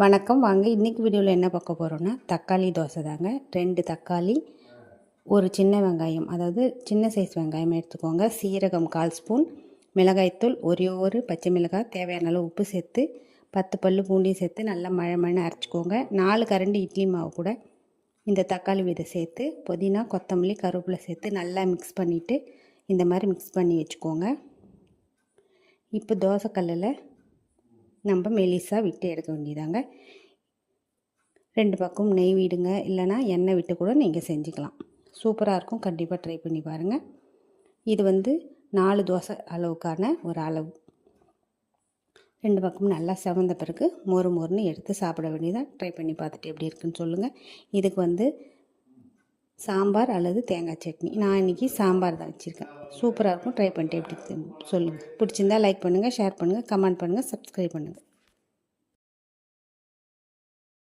வணக்கம். வாங்க இன்றைக்கி வீடியோவில் என்ன பார்க்க போகிறோன்னா தக்காளி தோசை தாங்க. ரெண்டு தக்காளி ஒரு சின்ன வெங்காயம் அதாவது சின்ன சைஸ் வெங்காயம் எடுத்துக்கோங்க. சீரகம் கால் ஸ்பூன் மிளகாய்த்தூள் ஒரே ஒரு பச்சை மிளகாய் தேவையான அளவு உப்பு சேர்த்து பத்து பல்லு பூண்டியும் சேர்த்து நல்லா மழை மழை அரைச்சிக்கோங்க. நாலு கரண்டி இட்லி மாவு கூட இந்த தக்காளி விதை சேர்த்து புதினா கொத்தமல்லி கருவேப்பிலை சேர்த்து நல்லா மிக்ஸ் பண்ணிவிட்டு இந்த மாதிரி மிக்ஸ் பண்ணி வச்சுக்கோங்க. இப்போ தோசைக்கல்லில் நம்ம மெலிசாக விட்டு எடுக்க வேண்டியதாங்க. ரெண்டு பக்கம் நெய் விடுங்க. இல்லைனா எண்ணெய் விட்டு கூட நீங்கள் செஞ்சுக்கலாம். சூப்பராக இருக்கும். கண்டிப்பாக ட்ரை பண்ணி பாருங்கள் இது வந்து நாலு தோசை அளவுக்கான ஒரு அளவு. ரெண்டு பக்கமும் நல்லா செவந்த பிறகு மொறு மொறுன்னு எடுத்து சாப்பிட வேண்டியதாக ட்ரை பண்ணி பார்த்துட்டு எப்படி இருக்குன்னு சொல்லுங்கள் இதுக்கு வந்து சாம்பார் அல்லது தேங்காய் சட்னி. நான் இன்றைக்கி சாம்பார் தான் வச்சுருக்கேன். சூப்பராக இருக்கும். ட்ரை பண்ணிட்டு எப்படி சொல்லுங்கள் பிடிச்சிருந்தா லைக் பண்ணுங்கள் ஷேர் பண்ணுங்கள் கமெண்ட் பண்ணுங்கள் சப்ஸ்கிரைப் பண்ணுங்கள்